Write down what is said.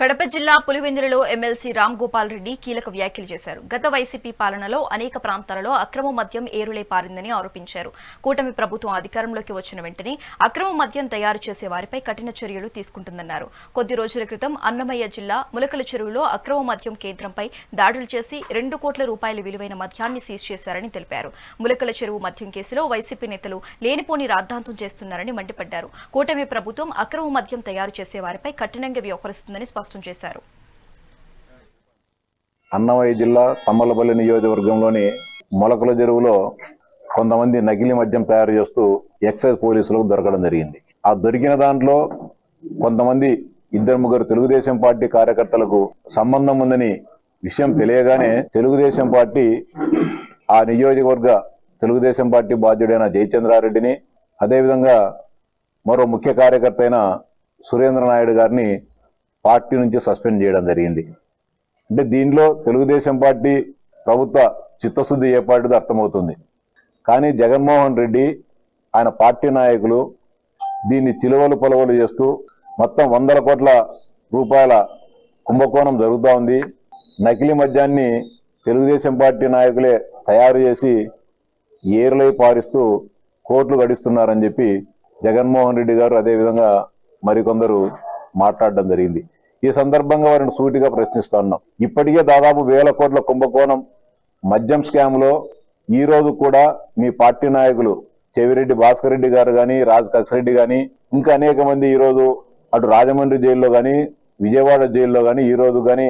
కడప జిల్లా పులివెందులలో ఎమ్మెల్సీ రామ్ గోపాల్ రెడ్డి కీలక వ్యాఖ్యలు చేశారు. గత వైసీపీ పాలనలో అనేక ప్రాంతాలలో అక్రమ మద్యం ఏరులై పారిందని ఆరోపించారు. కూటమి ప్రభుత్వం అధికారంలోకి వచ్చిన వెంటనే అక్రమ మద్యం తయారు చేసే వారిపై కఠిన చర్యలు తీసుకుంటుందన్నారు. కొద్ది రోజుల క్రితం అన్నమయ్య జిల్లా ములకల చెరువులో అక్రమ మద్యం కేంద్రంపై దాడులు చేసి రెండు కోట్ల రూపాయల విలువైన మద్యాన్ని సీజ్ చేశారని తెలిపారు. ములకల చెరువు మద్యం కేసులో వైసీపీ నేతలు లేనిపోని రాద్ధాంతం చేస్తున్నారని మండిపడ్డారు. కూటమి ప్రభుత్వం అక్రమ మద్యం తయారు చేసే వారిపై కఠినంగా వ్యవహరిస్తుందని స్పష్టం చేశారు. అన్నమయ్య జిల్లా తమ్మలపల్లి నియోజకవర్గంలోని మొలకల చెరువులో కొంతమంది నకిలీ మద్యం తయారు చేస్తూ ఎక్సైజ్ పోలీసులకు దొరకడం జరిగింది. ఆ దొరికిన దాంట్లో కొంతమంది ఇద్దరు ముగ్గురు తెలుగుదేశం పార్టీ కార్యకర్తలకు సంబంధం ఉందని విషయం తెలియగానే తెలుగుదేశం పార్టీ ఆ నియోజకవర్గ తెలుగుదేశం పార్టీ బాధ్యుడైన జయచంద్రారెడ్డిని అదేవిధంగా మరో ముఖ్య కార్యకర్త అయిన సురేంద్ర నాయుడు గారిని పార్టీ నుంచి సస్పెండ్ చేయడం జరిగింది. అంటే దీనిలో తెలుగుదేశం పార్టీ ప్రభుత్వ చిత్తశుద్ధి ఏర్పాటుది అర్థమవుతుంది. కానీ జగన్మోహన్ రెడ్డి ఆయన పార్టీ నాయకులు దీన్ని చిలువలు పొలవలు చేస్తూ మొత్తం వందల కోట్ల రూపాయల కుంభకోణం జరుగుతూ ఉంది. నకిలీ మద్యాన్ని తెలుగుదేశం పార్టీ నాయకులే తయారు చేసి ఏరులై పారిస్తూ కోట్లు గడిస్తున్నారని చెప్పి జగన్మోహన్ రెడ్డి గారు అదేవిధంగా మరికొందరు మాట్లాడడం జరిగింది. ఈ సందర్భంగా వారిని సూటిగా ప్రశ్నిస్తా ఉన్నాం. ఇప్పటికే దాదాపు వేల కోట్ల కుంభకోణం మద్యం స్కామ్లో ఈ రోజు కూడా మీ పార్టీ నాయకులు చెవిరెడ్డి భాస్కర్ రెడ్డి గారు కానీ రాజ్ కసిరెడ్డి కానీ ఇంకా అనేక మంది ఈ రోజు అటు రాజమండ్రి జైల్లో కానీ విజయవాడ జైల్లో కానీ ఈ రోజు కానీ